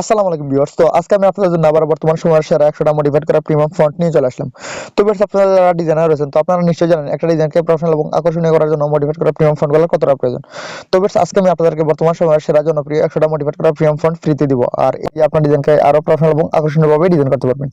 আসসালামু আলাইকুম ভিউয়ার্স। তো আজকে আমি আপনাদের জন্য আবার বর্তমান সময়ের সেরা একশোটা মডিফাইড করা প্রিমিয়াম ফন্ট নিয়ে চলে আসলাম। তো ভিউয়ার্স, আপনারা যারা ডিজাইনার রয়েছেন, তো আপনারা নিশ্চয়ই জানেন, একটা ডিজাইনকে প্রফেশনাল এবং আকর্ষণীয় করার জন্য মডিফাইড করা প্রিমিয়াম ফন্টগুলো কতটা প্রয়োজন। তো ভিউয়ার্স, আজকে আমি আপনাদেরকে বর্তমান সময়ের সেরা জনপ্রিয় একশোটা মডিফাইড করা প্রিমিয়াম ফন্ট ফ্রিতে দিব। আর এই আপনার ডিজাইনকে আরও প্রফেশনাল এবং আকর্ষণীয়ভাবে ডিজাইন করতে পারবেন।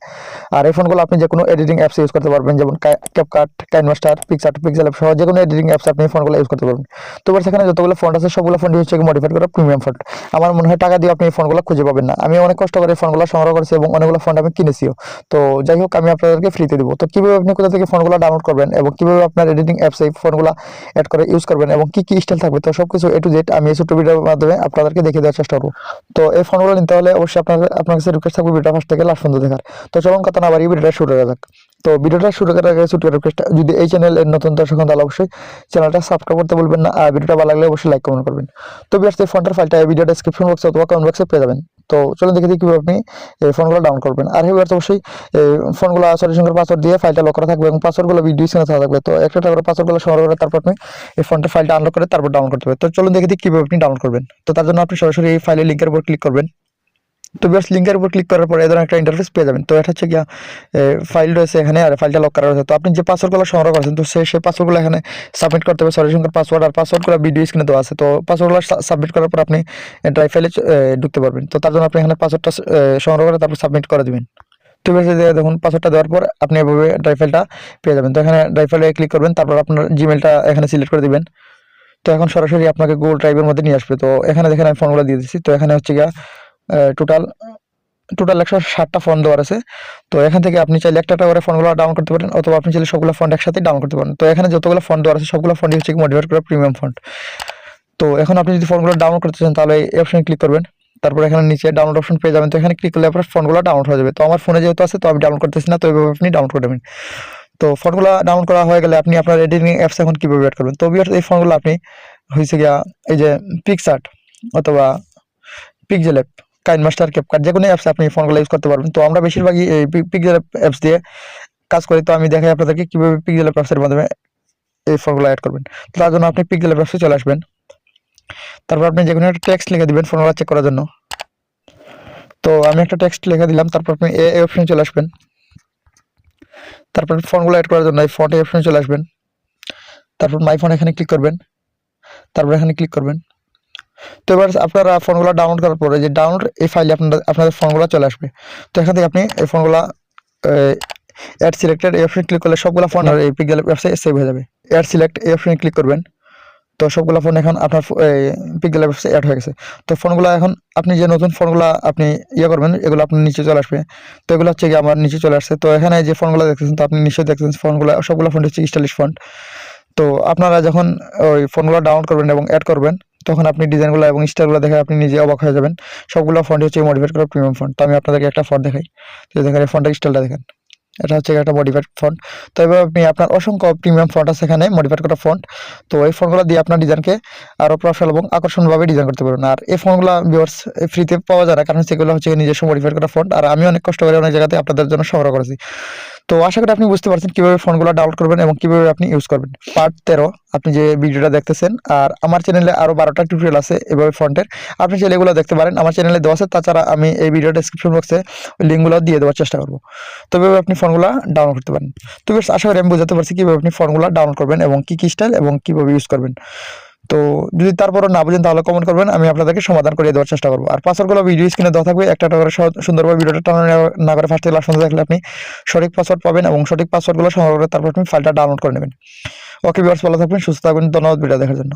আর এই ফোনগুলো আপনি যে কোনো এডিটিং অ্যাপস ইউজ করতে পারবেন, যেমন CapCut KineMaster PicsArt pixel app সহ যে কোনো এডিটিং অ্যাপস আপনি এই ফোনগুলো ইউজ করতে পারবেন। তো এবার সেখানে যতগুলো ফোন আছে, সবগুলো ফোন হচ্ছে মডিফাইড করা প্রিমিয়াম ফোন আমার মনে হয় টাকা দিয়ে আপনি এই ফোনগুলো খুঁজে পাবেন না। আমি অনেক কষ্ট করে ফোনগুলো সংগ্রহ করেছি এবং অনেকগুলো ফোন আমি কিনেছিও। তো যাই হোক, আমি আপনাদেরকে ফ্রিতে দিব। তো কীভাবে আপনি কোথা থেকে ফোনগুলো ডাউনলোড করবেন এবং কীভাবে আপনার এডিটিং অ্যাপসে ফোনগুলো অ্যাড করে ইউজ করবেন এবং কী কী স্টাইল থাকবে? তো সব কিছু এ টু জেড আমি এই ছোট্ট ভিডিওর মাধ্যমে আপনাদেরকে দেখিয়ে দেওয়ার চেষ্টা করব। তো এই ফোনগুলো নিতে হলে অবশ্যই আপনার আপনার কাছে রিকোয়েস্ট থাকবে ভিডিও ফার্স্ট থেকে লাস্ট পর্যন্ত দেখার। তো চলুন কথা না বাড়িয়ে ভিডিওটা শুরু করা যাক। তো ভিডিওটা শুরু করার আগে ছোট্ট রিকোয়েস্ট যদি এই চ্যানেলের নতুন দর্শক হন তাহলে অবশ্যই চ্যানেলটা সাবস্ক্রাইব করতে বলবেন না, আর ভিডিওটা ভালো লাগলে অবশ্যই লাইক কমেন্ট করবেন। তো বিয়ার্স এই ফোনটার ফাইলটা ভিডিও ডেসক্রিপশন বক্সে অথবা কমেন্ট বক্সে পেয়ে যাবেন। তো চলুন দেখে দিই কীভাবে আপনি এই ফোনগুলো ডাউন করবেন। আর এবার তো অবশ্যই ফোনগুলো সলিউশন করে পাসওয়ার্ড দিয়ে ফাইলটা লক করা থাকবে এবং পাসওয়ার্ডগুলো ভিডিও থাকা থাকবে। তো একটা করে পাসওয়ার্ডগুলো সংগ্রহ করে তারপর আপনি এই ফোনটার ফাইলটা আনলক করে তারপর ডাউন করতে হবে। তো চলুন দেখে দিই কীভাবে আপনি ডাউন করবেন। তো তার জন্য আপনি সরাসরি এই ফাইলের লিঙ্কের উপর ক্লিক করবেন। তো বেশ লিঙ্কের উপর ক্লিক করার পরে এই ধরনের একটা ইন্টারফেস পেয়ে যাবেন। তো এটা হচ্ছে গিয়া ফাইল রয়েছে এখানে আর ফাইলটা লক করা রয়েছে। তো আপনি যে পাসওয়ার্ডগুলো সংগ্রহ করেছেন, তো সেই সেই পাসওয়ার্ডগুলো এখানে সাবমিট করতে হবে। সলিউশন পাসওয়ার্ড আর পাসওয়ার্ডগুলো ভিডিও স্ক্রিনে দেওয়া আছে। তো পাসওয়ার্ডগুলো সাবমিট করার পর আপনি ড্রাইভ ফাইলে ঢুকতে পারবেন। তো তার জন্য আপনি এখানে পাসওয়ার্ডটা সংগ্রহ করে তারপর সাবমিট করে দিবেন। তো বেশ দেখুন পাসওয়ার্ডটা দেওয়ার পর আপনি এভাবে ড্রাইভ ফাইলটা পেয়ে যাবেন। তো এখানে ড্রাইভ ফাইলে ক্লিক করবেন, তারপর আপনার জিমেলটা এখানে সিলেক্ট করে দিবেন। তো এখন সরাসরি আপনাকে গুগল ড্রাইভের মধ্যে নিয়ে আসবে। তো এখানে দেখেন আমি ফোনগুলো দিয়ে দিচ্ছি। তো এখানে হচ্ছে গিয়া টোটাল টোটাল একশো ষাটটা ফোন দেওয়ার আছে। তো এখান থেকে আপনি চাইলে একটা করে ফোনগুলো ডাউন করতে পারেন, অথবা আপনি চাইলে সবগুলো ফোন একসাথে ডাউন করতে পারেন। তো এখানে যতগুলো ফোন দেওয়ার আছে, সবগুলো ফোনই হচ্ছে মোটিভেট করা প্রিমিয়াম ফোন তো এখন আপনি যদি ফোনগুলো ডাউনলোড করতে চান, তাহলে এই অপশনে ক্লিক করবেন। তারপর এখানে নিচে ডাউনলোড অপশন পেয়ে যাবেন। তো এখানে ক্লিক করলে আপনার ফোনগুলো ডাউনলোড হয়ে যাবে। তো আমার ফোনে যেহেতু আছে, তো আমি ডাউনলোড করতেছি না, তো এইভাবে আপনি ডাউনলোড করে নেবেন। তো ফোনগুলো ডাউনলোড করা হয়ে গেলে আপনি আপনার এডিটিং অ্যাপস এখন কীভাবে অ্যাড করবেন? তো এই ফোনগুলো আপনি হয়েছে গিয়া এই যে পিকসার্ট অথবা pixel app KineMaster CapCut যে কোনো অ্যাপস আপনি ফোনগুলো ইউজ করতে পারবেন। তো আমরা বেশিরভাগই এই পিকজেল অ্যাপস দিয়ে কাজ করি। তো আমি দেখাই আপনাদেরকে কীভাবে পিকজেল অ্যাপসের মাধ্যমে এই ফোনগুলো অ্যাড করবেন। তো তার জন্য আপনি পিকজেল অ্যাপসে চলে আসবেন। তারপর আপনি যে কোনো একটা টেক্সট লিখে দিবেন ফোনগুলো চেক করার জন্য। তো আমি একটা টেক্সট লিখে দিলাম, তারপর আপনি এ অপশনে চলে আসবেন। তারপর ফোনগুলো অ্যাড করার জন্য এই ফোনটা অপশনে চলে আসবেন। তারপর মাই ফোন এখানে ক্লিক করবেন। তারপর এখানে ক্লিক করবেন। তো এবার আপনারা ফোনগুলো ডাউনলোড করার পরে যে ডাউনলোড এই ফাইলে আপনাদের আপনাদের ফোনগুলো চলে আসবে। তো এখান থেকে আপনি এই ফোনগুলো অ্যাড সিলেক্টেড এই অপশনে ক্লিক করলে সবগুলো ফোন আর এই পিকজেল ওয়েবসাইট সেভ হয়ে যাবে। অ্যাড সিলেক্ট এই অপশনে ক্লিক করবেন। তো সবগুলো ফোন এখন আপনার পিকজেল ওয়েবসাইট অ্যাড হয়ে গেছে। তো ফোনগুলো এখন আপনি যে নতুন ফোনগুলো আপনি ইয়ে করবেন, এগুলো আপনার নিচে চলে আসবে। তো এগুলো হচ্ছে আমার নিচে চলে আসছে। তো এখানে যে ফোনগুলো দেখতেছেন, তো আপনি নিশ্চয়ই দেখতেছেন ফোনগুলো, সবগুলো ফোন হচ্ছে স্টাইলিশ ফোন। তো আপনারা যখন ওই ফোনগুলো ডাউনলোড করবেন এবং অ্যাড করবেন তখন আপনি ডিজাইনগুলো এবং স্টাইলগুলো দেখে আপনি নিজে অবাক হয়ে যাবেন। সবগুলো ফন্ট হচ্ছে মডিফাইড করা প্রিমিয়াম ফন্ট তো আমি আপনাদেরকে একটা ফন্ট দেখাই। তো দেখেন ফন্টের স্টাইলটা দেখেন। এটা হচ্ছে একটা মডিফাইড ফন্ট তো এবার আপনি আপনার অসংখ্য প্রিমিয়াম ফন্ট আছে এখানে মডিফাইড করা ফন্ট তো এই ফোনগুলো দিয়ে আপনার ডিজাইনকে আরও প্রফেশনাল এবং আকর্ষণভাবে ডিজাইন করতে পারবেন। আর এই ফোনগুলো ভিওর্স ফ্রিতে পাওয়া যায় না। কারণ সেগুলো হচ্ছে নিজস্ব মডিফাইড করা ফন্ট আর আমি অনেক কষ্ট করে অনেক জায়গাতে আপনাদের জন্য সংগ্রহ করেছি। তো আশা করি আপনি বুঝতে পারছেন কীভাবে ফোনগুলো ডাউনলোড করবেন এবং কীভাবে আপনি ইউজ করবেন। পার্ট তেরো, আপনি যে ভিডিওটা দেখতেছেন, আর আমার চ্যানেলে আরও বারোটা টিউটোরিয়াল আছে এভাবে ফন্টের আপনি চাইলে এগুলো দেখতে পারেন। আমার চ্যানেলে দেওয়া আছে, তাছাড়া আমি এই ভিডিও ডিসক্রিপশন বক্সে লিঙ্কগুলো দিয়ে দেওয়ার চেষ্টা করব। তো এভাবে আপনি ফোনগুলো ডাউনলোড করতে পারেন। তো আশা করি আমি বুঝাতে পারছি কীভাবে আপনি ফোনগুলো ডাউনলোড করবেন এবং কী কী স্টাইল এবং কীভাবে ইউজ করবেন। তো যদি তারপরও না বুঝেন তাহলে কমেন্ট করবেন, আমি আপনাদেরকে সমাধান করে দেওয়ার চেষ্টা করব। আর পাসওয়ার্ডগুলো ভিডিও স্ক্রিনে দেওয়া থাকবে, একটা করে সুন্দরভাবে ভিডিওটা টানা না করে ফার্স্ট লাস্ট পর্যন্ত দেখলে আপনি সঠিক পাসওয়ার্ড পাবেন এবং সঠিক পাসওয়ার্ডগুলো সংগ্রহ করে তারপর আপনি ফাইলটা ডাউনলোড করে নেবেন। ওকে ভিউয়ার্স ভালো থাকবেন, সুস্থ থাকবেন, ধন্যবাদ ভিডিও দেখার জন্য।